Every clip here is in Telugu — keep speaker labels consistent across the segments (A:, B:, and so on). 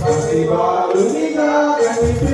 A: Pasti baru nikah, kan itu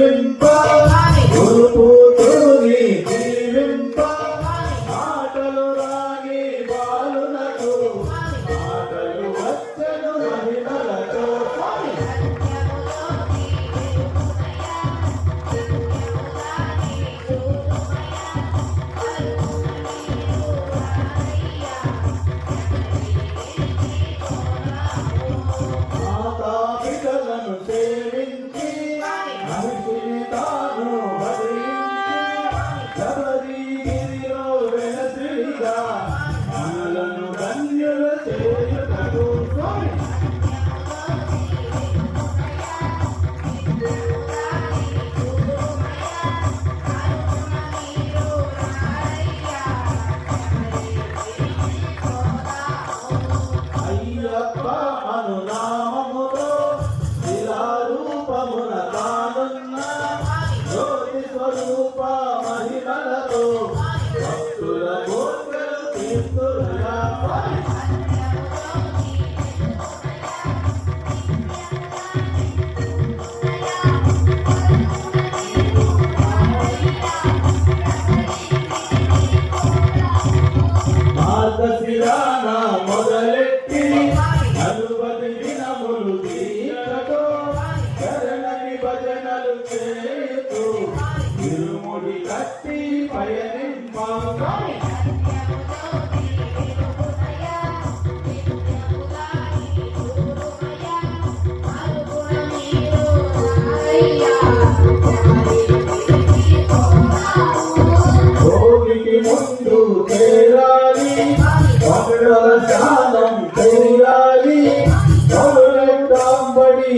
A: Selim Paz. Okay.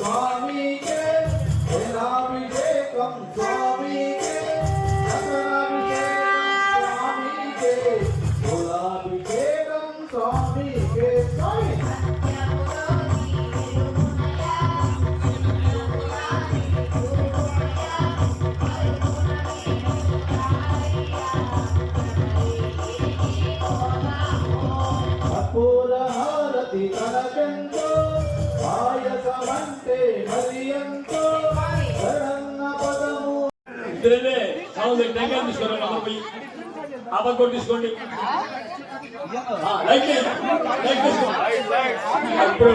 A: Dorme,
B: ఇద్దరే సౌండ్ దగ్గర తీసుకోండి అమర్ పోయి. ఆపర్ తీసుకోండి. ఇప్పుడు